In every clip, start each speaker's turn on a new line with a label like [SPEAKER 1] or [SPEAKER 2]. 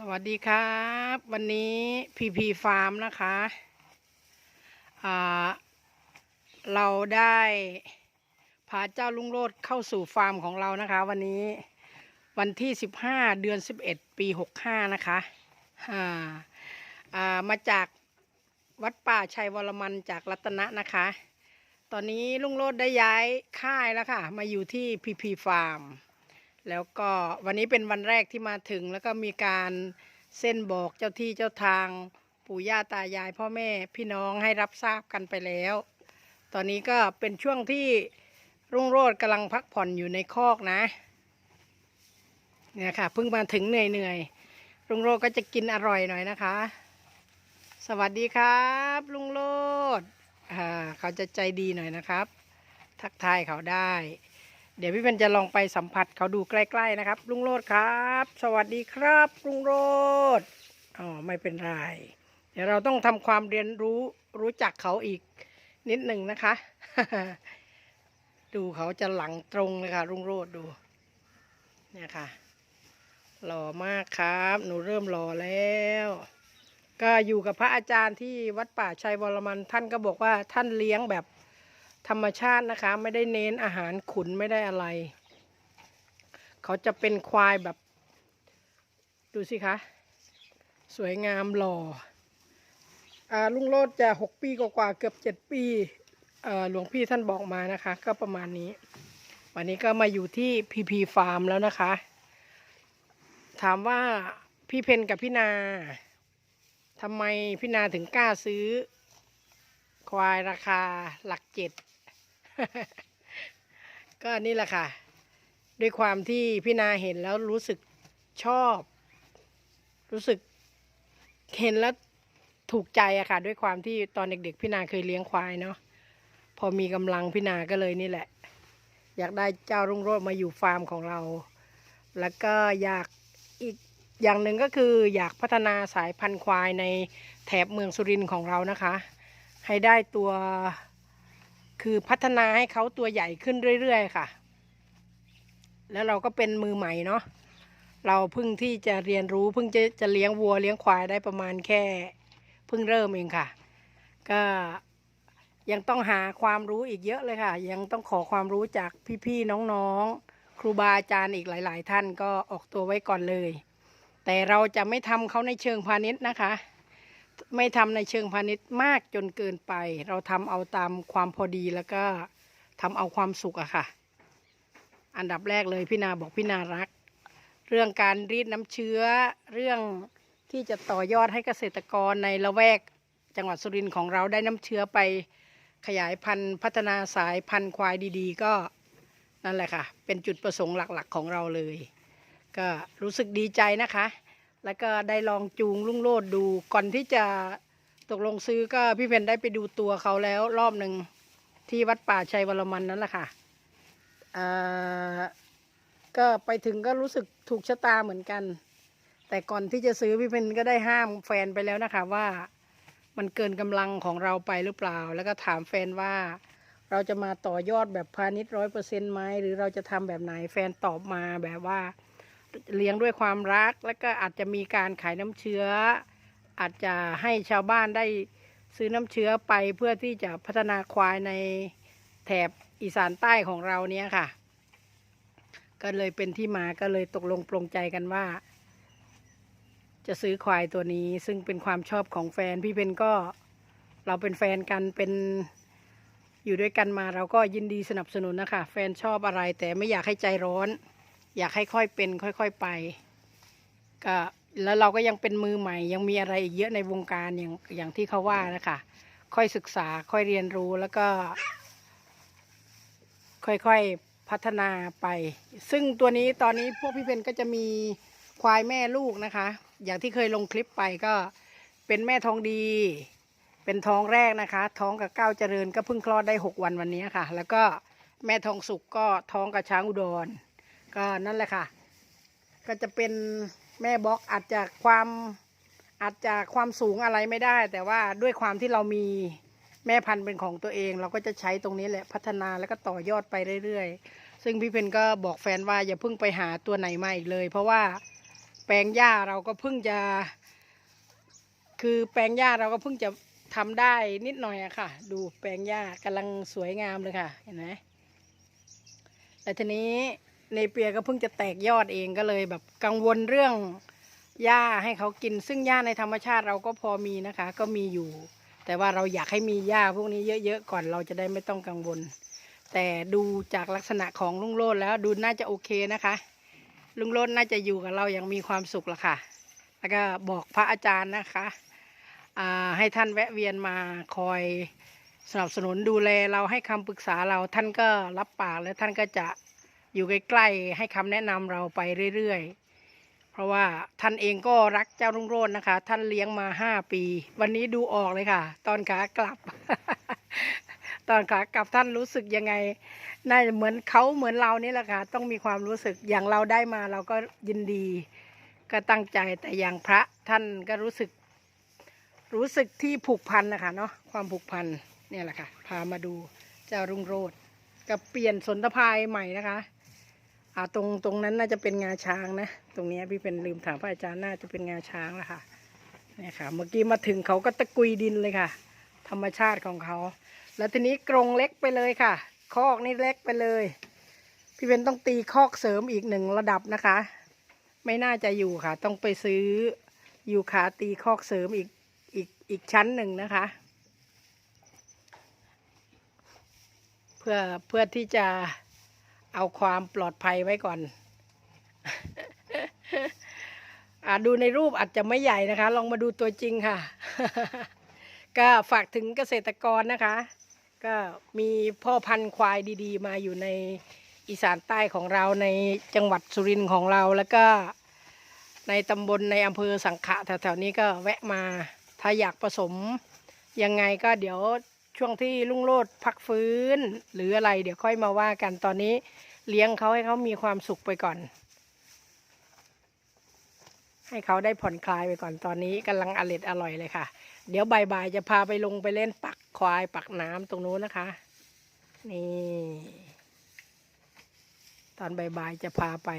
[SPEAKER 1] สวัสดีครับ วันนี้พีพีฟาร์มนะคะเราได้พาเจ้าลุงโรดเข้าสู่ฟาร์มของเรานะคะ วันนี้วันที่ 15 เดือน 11 ปี 65 นะคะอ่าอ่ามาจากวัดป่าชัยวรมันจากรัตนะนะคะ ตอนนี้ลุงโรดได้ย้ายค่ายแล้วค่ะ มาอยู่ที่พีพีฟาร์ม แล้วก็วันนี้เป็นวันแรกที่มาถึง แล้วก็มีการเส้นบอกเจ้าที่เจ้าทางปู่ย่าตายายพ่อแม่พี่น้องให้รับทราบกันไปแล้ว ตอนนี้ก็เป็นช่วงที่รุ่งโรจน์กำลังพักผ่อนอยู่ในคอกนะ เนี่ยค่ะเพิ่งมาถึงเหนื่อยเหนื่อยรุ่งโรจน์ก็จะกินอร่อยหน่อยนะคะ สวัสดีครับลุงโรจน์อ่าเขาจะใจดีหน่อยนะครับ ทักทายเขาได้ เดี๋ยวพี่เป็นจะลองไปสัมผัสเขาดูใกล้ๆนะครับ ลุงโรดครับ สวัสดีครับลุงโรดอ๋อไม่เป็นไร เดี๋ยวเราต้องทำความเรียนรู้รู้จักเขาอีกนิดหนึ่งนะคะ ดูเขาจะหลังตรงเลยค่ะลุงโรดดู เนี่ยค่ะหล่อมากครับ หนูเริ่มหล่อแล้ว ก็อยู่กับพระอาจารย์ที่วัดป่าชัยวรมันท่านก็บอกว่าท่านเลี้ยงแบบ ธรรมชาตินะคะ ไม่ได้เน้นอาหารขุนไม่ได้อะไร เขาจะเป็นควายแบบ ดูสิคะ สวยงามหล่ออาลุงโลดจะหกปีกว่าเกือบเจ็ดปีหลวงพี่ท่านบอกมานะคะ ก็ประมาณนี้ วันนี้ก็มาอยู่ที่พีพีฟาร์มแล้วนะคะ ถามว่าพี่เพนกับพี่นาทำไมพี่นาถึงกล้าซื้อ ควายราคาหลักเจ็ด ก็นี่แหละค่ะ ด้วยความที่พี่นาเห็นแล้วรู้สึกชอบ รู้สึกเห็นแล้วถูกใจอะค่ะ ด้วยความที่ตอนเด็กๆพี่นาเคยเลี้ยงควายเนาะพอมีกำลังพี่นาก็เลยนี่แหละ อยากได้เจ้ารุ่งโรจน์มาอยู่ฟาร์มของเรา แล้วก็อยากอีกอย่างหนึ่งก็คืออยากพัฒนาสายพันธุ์ควายในแถบเมืองสุรินทร์ของเรานะคะ ให้ได้ตัว คือพัฒนาให้เขาตัวใหญ่ขึ้นเรื่อยๆค่ะ แล้วเราก็เป็นมือใหม่เนาะเราเพิ่งที่จะเรียนรู้เพิ่งจะจะเลี้ยงวัวเลี้ยงควายได้ประมาณแค่เพิ่งเริ่มเองค่ะ ก็ยังต้องหาความรู้อีกเยอะเลยค่ะ ยังต้องขอความรู้จากพี่ๆน้องๆ ครูบาอาจารย์อีกหลาย ๆ ท่านก็ออกตัวไว้ก่อนเลย แต่เราจะไม่ทำเขาในเชิงพาณิชย์นะคะ ไม่ทำในเชิงพาณิชย์มากจนเกินไป เราทำเอาตามความพอดีแล้วก็ทำเอาความสุขอะค่ะ อันดับแรกเลยพี่นาบอกพี่นารัก เรื่องการรีดน้ำเชื้อเรื่องที่จะต่อยอดให้เกษตรกรในละแวกจังหวัดสุรินทร์ของเราได้น้ำเชื้อไปขยายพันธุ์พัฒนาสายพันธุ์ควายดีๆ ก็นั่นแหละค่ะ เป็นจุดประสงค์หลักๆของเราเลย ก็รู้สึกดีใจนะคะ แล้วก็ได้ลองจูงลุงโลดดูก่อนที่จะตกลงซื้อก็พี่เพนได้ไปดูตัวเขาแล้วรอบหนึ่งที่วัดป่าชัยวรมันนั่นแหละค่ะก็ไปถึงก็รู้สึกถูกชะตาเหมือนกัน แต่ก่อนที่จะซื้อพี่เพนก็ได้ห้ามแฟนไปแล้วนะคะว่ามันเกินกำลังของเราไปหรือเปล่า แล้วก็ถามแฟนว่าเราจะมาต่อยอดแบบพาณิชย์ร้อยเปอร์เซ็นต์ไหมหรือเราจะทำแบบไหนแฟนตอบมาแบบว่า เลี้ยงด้วยความรัก แล้วก็อาจจะมีการขายน้ำเชื้อ อาจจะให้ชาวบ้านได้ซื้อน้ำเชื้อไปเพื่อที่จะพัฒนาควายในแถบอีสานใต้ของเราเนี้ยค่ะ ก็เลยเป็นที่มาก็เลยตกลงปรงใจกันว่า จะซื้อควายตัวนี้ ซึ่งเป็นความชอบของแฟนพี่เพนก็เราเป็นแฟนกันเป็นอยู่ด้วยกันมาเราก็ยินดีสนับสนุนนะคะ แฟนชอบอะไรแต่ไม่อยากให้ใจร้อน อยากให้ค่อยเป็นค่อย ๆไปก็แล้วเราก็ยังเป็นมือใหม่ ยังมีอะไรอีกเยอะในวงการอย่างอย่างที่เขาว่านะคะค่อยศึกษาค่อยเรียนรู้แล้วก็ ค่อยๆพัฒนาไป ซึ่งตัวนี้ตอนนี้พวกพี่เพนก็จะมีควายแม่ลูกนะคะ อย่างที่เคยลงคลิปไปก็เป็นแม่ทองดี เป็นท้องแรกนะคะ ท้องกับก้าวเจริญก็เพิ่งคลอดได้หกวันวันนี้ค่ะ แล้วก็แม่ทองสุกก็ท้องกับช้างอุดร ก็นั่นแหละค่ะ ก็จะเป็นแม่บล็อกอาจจะความอาจจะความสูงอะไรไม่ได้ แต่ว่าด้วยความที่เรามีแม่พันธุ์เป็นของตัวเอง เราก็จะใช้ตรงนี้แหละพัฒนาแล้วก็ต่อยอดไปเรื่อยๆ ซึ่งพี่เพนก็บอกแฟนว่าอย่าเพิ่งไปหาตัวไหนมาอีกเลย เพราะว่าแปลงหญ้าเราก็เพิ่งจะ คือแปลงหญ้าเราก็เพิ่งจะทำได้นิดหน่อยอะค่ะ ดูแปลงหญ้ากำลังสวยงามเลยค่ะ เห็นไหมแต่ทีนี้ ในเปียก็เพิ่งจะแตกยอดเองก็เลย แบบกังวลเรื่องหญ้าให้เขากิน ซึ่งหญ้าในธรรมชาติเราก็พอมีนะคะ ก็มีอยู่ แต่ว่าเราอยากให้มีหญ้าพวกนี้เยอะๆก่อนเราจะได้ไม่ต้องกังวล แต่ดูจากลักษณะของลุงโลดแล้วดูน่าจะโอเคนะคะ ลุงโลดน่าจะอยู่กับเราอย่างมีความสุขละค่ะ แล้วก็บอกพระอาจารย์นะคะให้ท่านแวะเวียนมาคอยสนับสนุนดูแลเราให้คำปรึกษาเราท่านก็รับปากและท่านก็จะ อยู่ใกล้ๆให้คำแนะนำเราไปเรื่อยๆ เพราะว่าท่านเองก็รักเจ้ารุ่งโรจน์นะคะ ท่านเลี้ยงมาห้าปี วันนี้ดูออกเลยค่ะ ตอนขากลับ ตอนขากลับท่านรู้สึกยังไง น่าจะเหมือนเขาเหมือนเรานี่แหละค่ะ ต้องมีความรู้สึกอย่างเราได้มาเราก็ยินดี ก็ตั้งใจแต่อย่างพระท่านก็รู้สึก รู้สึกที่ผูกพันนะคะเนาะความผูกพันเนี่ยแหละค่ะ พามาดูเจ้ารุ่งโรดกับเปลี่ยนสนทภายใหม่นะคะ อ่าตรงตรงนั้นน่าจะเป็นงาช้างนะ ตรงนี้พี่เป็นลืมถามพระอาจารย์น่าจะเป็นงาช้างแล้วค่ะเนี่ยค่ะ เมื่อกี้มาถึงเขาก็ตะกุยดินเลยค่ะ ธรรมชาติของเขา แล้วทีนี้กรงเล็กไปเลยค่ะ คอกนี่เล็กไปเลย พี่เป็นต้องตีคอกเสริมอีกหนึ่งระดับนะคะ ไม่น่าจะอยู่ค่ะ ต้องไปซื้ออยู่ขาตีคอกเสริมอีกอีกอีกชั้นหนึ่งนะคะ เพื่อเพื่อที่จะ เอาความปลอดภัยไว้ก่อนอดูในรูปอาจจะไม่ใหญ่นะคะ ลองมาดูตัวจริงค่ะ ก็ฝากถึงเกษตรกรนะคะ ก็มีพ่อพันธุ์ควายดีๆ มาอยู่ในอีสานใต้ของเราในจังหวัดสุรินทร์ของเราแล้วก็ในตำบลในอำเภอสังขะแถวๆนี้ก็แวะมา ถ้าอยากผสมยังไงก็เดี๋ยว ช่วงที่ลุงโลดพักฟื้น หรืออะไร เดี๋ยวค่อยมาว่ากันตอนนี้ เลี้ยงเขาให้เขามีความสุขไปก่อน ให้เขาได้ผ่อนคลายไปก่อนตอนนี้กำลังอร่อยอร่อยเลยค่ะ เดี๋ยวบ่ายๆจะพาไปลงไปเล่นปักควายปักน้ำตรงนู้นนะคะ นี่ ตอนบ่ายๆจะพาไป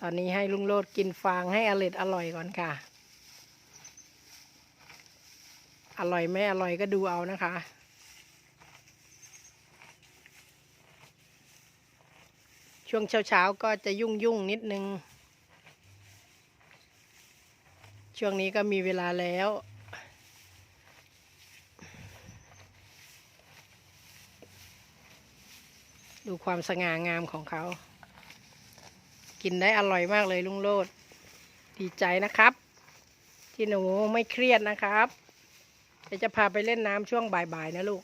[SPEAKER 1] ตอนนี้ให้ลุงโลดกินฟางให้อร่อยอร่อยก่อนค่ะ อร่อยไม่อร่อยก็ดูเอานะคะ ช่วงเช้าๆก็จะยุ่งยุ่งๆนิดนึง ช่วงนี้ก็มีเวลาแล้ว ดูความสง่างามของเขา กินได้อร่อยมากเลยลุงโลด ดีใจนะครับ ที่หนูไม่เครียดนะครับเดี๋ยวจะพาไปเล่นน้ำช่วงบ่ายๆนะลูก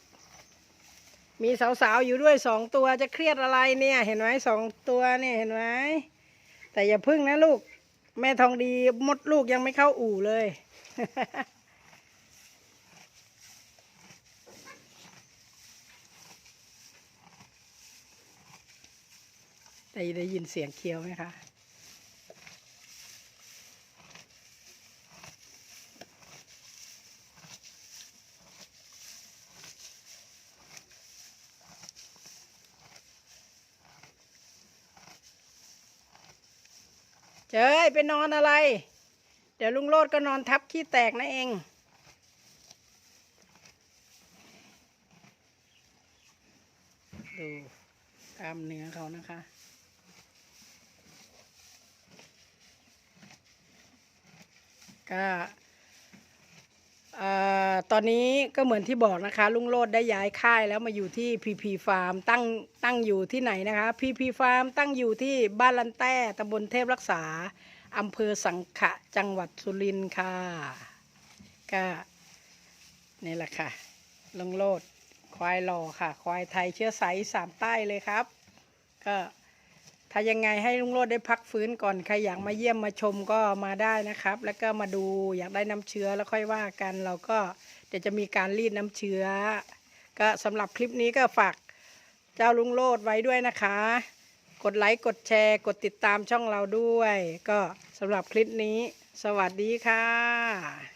[SPEAKER 1] มีสาวๆอยู่ด้วยสองตัวจะเครียดอะไรเนี่ย เห็นไหมสองตัวเนี่ยเห็นไหมแต่อย่าพึ่งนะลูก แม่ทองดีมดลูกยังไม่เข้าอู่เลย ได้ได้ยินเสียงเคี้ยวไหมคะ เจ้ยไปนอนอะไร เดี๋ยวลุงโลดก็นอนทับขี้แตกนะเองดูกล้ามเนื้อเขานะคะ ก็ ตอนนี้ก็เหมือนที่บอกนะคะ ลุงโลดได้ย้ายค่ายแล้วมาอยู่ที่พีพีฟาร์มตั้งตั้งอยู่ที่ไหนนะคะพีพีฟาร์มตั้งอยู่ที่บ้านลันแต้ตำบลเทพรักษาอำเภอสังขะจังหวัดสุรินทร์ค่ะก็นี่แหละค่ะลุงโลดควายหล่อค่ะ ควายไทยเชื้อสายสามใต้เลยครับ ก็ ถ้ายังไงให้ลุงโลดได้พักฟื้นก่อน ใครอยากมาเยี่ยมมาชมก็มาได้นะครับ แล้วก็มาดูอยากได้น้ำเชื้อแล้วค่อยว่ากัน เราก็เดี๋ยวจะมีการรีดน้ำเชื้อ ก็สำหรับคลิปนี้ก็ฝากเจ้าลุงโลดไว้ด้วยนะคะ กดไลค์กดแชร์ กดติดตามช่องเราด้วย ก็สำหรับคลิปนี้ สวัสดีค่ะ